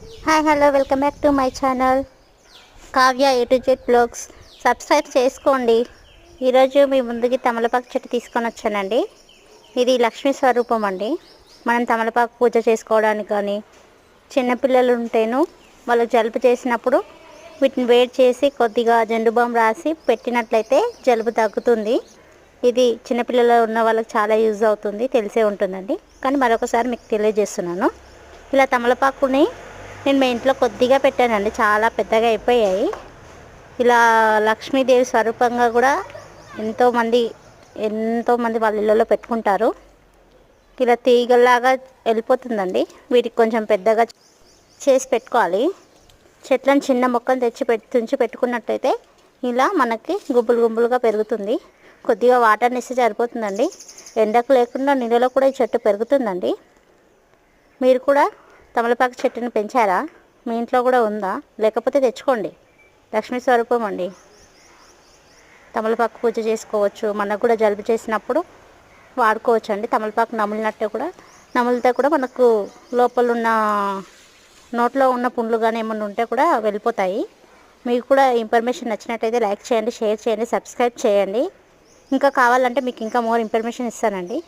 Hi hello welcome back to my channel Kavya A Z vlogs subscribe చేసుకోండి. ఈరోజు మీ ముందుకి తమలపాకు చెట్టు తీసుకొని వచ్చానండి. ఇది లక్ష్మీ స్వరూపం అండి. మనం తమలపాకు పూజ చేసుకోవడానికి కానీ చిన్నపిల్లలు ఉంటేను వాళ్ళు జలుబు చేసినప్పుడు వీటిని వేడి చేసి కొద్దిగా జండు బామ్ రాసి పెట్టినట్లయితే జలుబు తగ్గుతుంది. ఇది చిన్నపిల్లలు ఉన్న వాళ్ళకి చాలా యూజ్ అవుతుంది తెలిసే ఉంటుందండి. కానీ మరొకసారి మీకు తెలియజేస్తున్నాను. ఇలా తమలపాకుని నేను మా ఇంట్లో కొద్దిగా పెట్టానండి. చాలా పెద్దగా అయిపోయాయి. ఇలా లక్ష్మీదేవి స్వరూపంగా కూడా ఎంతోమంది ఎంతోమంది వాళ్ళ ఇళ్ళలో పెట్టుకుంటారు. ఇలా తీగల్లాగా వెళ్ళిపోతుందండి. వీటికి కొంచెం పెద్దగా చేసి పెట్టుకోవాలి. చెట్లను చిన్న మొక్కను తెచ్చి పెట్టి తుంచి పెట్టుకున్నట్టయితే ఇలా మనకి గుంపులు గుంపులుగా పెరుగుతుంది. కొద్దిగా వాటర్ని ఇస్తే సరిపోతుందండి. ఎండకు లేకుండా నీళ్ళలో కూడా ఈ చెట్టు పెరుగుతుందండి. మీరు కూడా తమలపాకు చెట్టుని పెంచారా? మీ ఇంట్లో కూడా ఉందా? లేకపోతే తెచ్చుకోండి. లక్ష్మీ స్వరూపం అండి. తమలపాకు పూజ చేసుకోవచ్చు. మనకు కూడా జలుబు చేసినప్పుడు వాడుకోవచ్చు అండి తమలపాకు నములినట్టే కూడా నమిలితే కూడా మనకు లోపల ఉన్న నోట్లో ఉన్న పుండ్లు కానీ ఏమన్నా ఉంటే కూడా వెళ్ళిపోతాయి. మీకు కూడా ఇన్ఫర్మేషన్ నచ్చినట్టయితే లైక్ చేయండి షేర్ చేయండి సబ్స్క్రైబ్ చేయండి. ఇంకా కావాలంటే మీకు ఇంకా మోర్ ఇన్ఫర్మేషన్ ఇస్తానండి.